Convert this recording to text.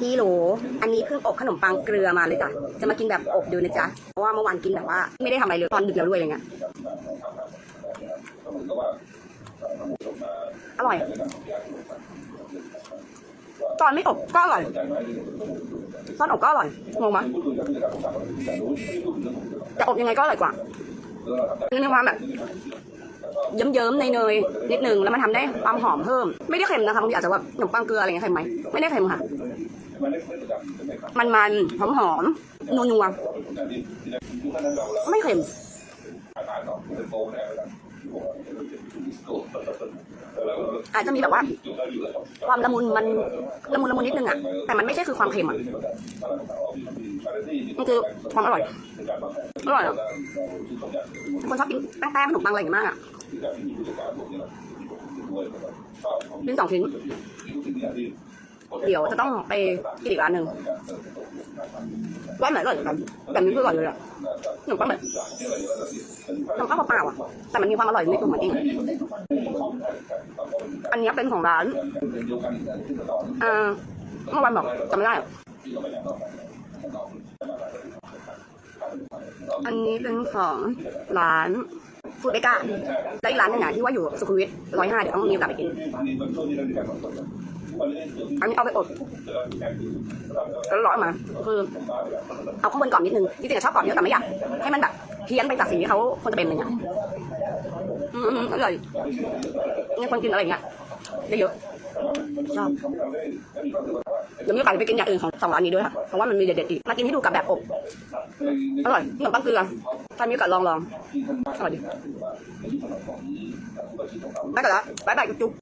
พี่รู้อันนี้เพิ่งอบขนมปังเกลือมาเลยจ้ะ จะมากินแบบอบดูนะจ๊ะ เพราะว่าเมื่อวานกินแบบว่า ไม่ได้ทำอะไรเลยตอนดึกแล้วด้วยอะไรเงี้ย อร่อย ตอนไม่อบก็อร่อย ตอนอบก็อร่อย งงไหมแต่อบยังไงก็อร่อยกว่าคือมีความแบบ เยิ้มๆในเนยนิดนึงแล้วมันทำได้ความหอมเพิ่ม ไม่ได้เค็มนะคะบางทีอาจจะแบบขนมปังเกลืออะไรเงี้ยเค็มไหมไม่ได้เค็มค่ะ มันมันหอมหอมๆนัวไม่เค็มอาจจะมีแบบว่า ความละมุนมันละมุนละมุนนิดนึงอะ แต่มันไม่ใช่คือความเค็มอะมันคือความอร่อย อร่อยอะคนชอบกินแป้งขนมปังอะไรอย่างงี้มากอะ ชิ้นสองชิ้น เดี๋ยวจะต้องไปกินอีกร้านหนึ่งร้านไหนก็อร่อยกันแบบนี้คืออร่อยเลยอะขนมปังแบบขนมปังเปล่าอะ แต่มันมีความอร่อยในตัวมันเอง อันนี้เป็นของร้านอ่าเมื่อวานบอกจำไม่ได้อะอันนี้เป็นของร้าน ฟูดเบก้าแล้วอีกร้านหนึงอะที่ว่าอยู่สุขุมวิทร้อยห้าเดี๋ยวต้องมีโอกาสไปกินอันนี้เอาไปอบแล้วร้อนมา คือ เอาข้างบนก่อนนิดนึงจริงๆอะชอบก่อนเยอะแต่ไม่อยากให้มันแบบเพี้ยนไปจากสิ่งที่เขาควรจะเป็นอะไรเงี้ยอืมอร่อยเนี่ยคนกินอะไรเงี้ยได้เยอะ ชอบเดี๋ยวมีโอกาสไปกินอย่างอื่นของสองร้านนี้ด้วยค่ะ เพราะว่ามันมีเด็ดๆอีกมากินให้ดูกับแบบอบ อร่อยขนมปังเกลือถ้ามีโอกาสลองลองอร่อยดีไปก่อนละบายบายจุ๊บ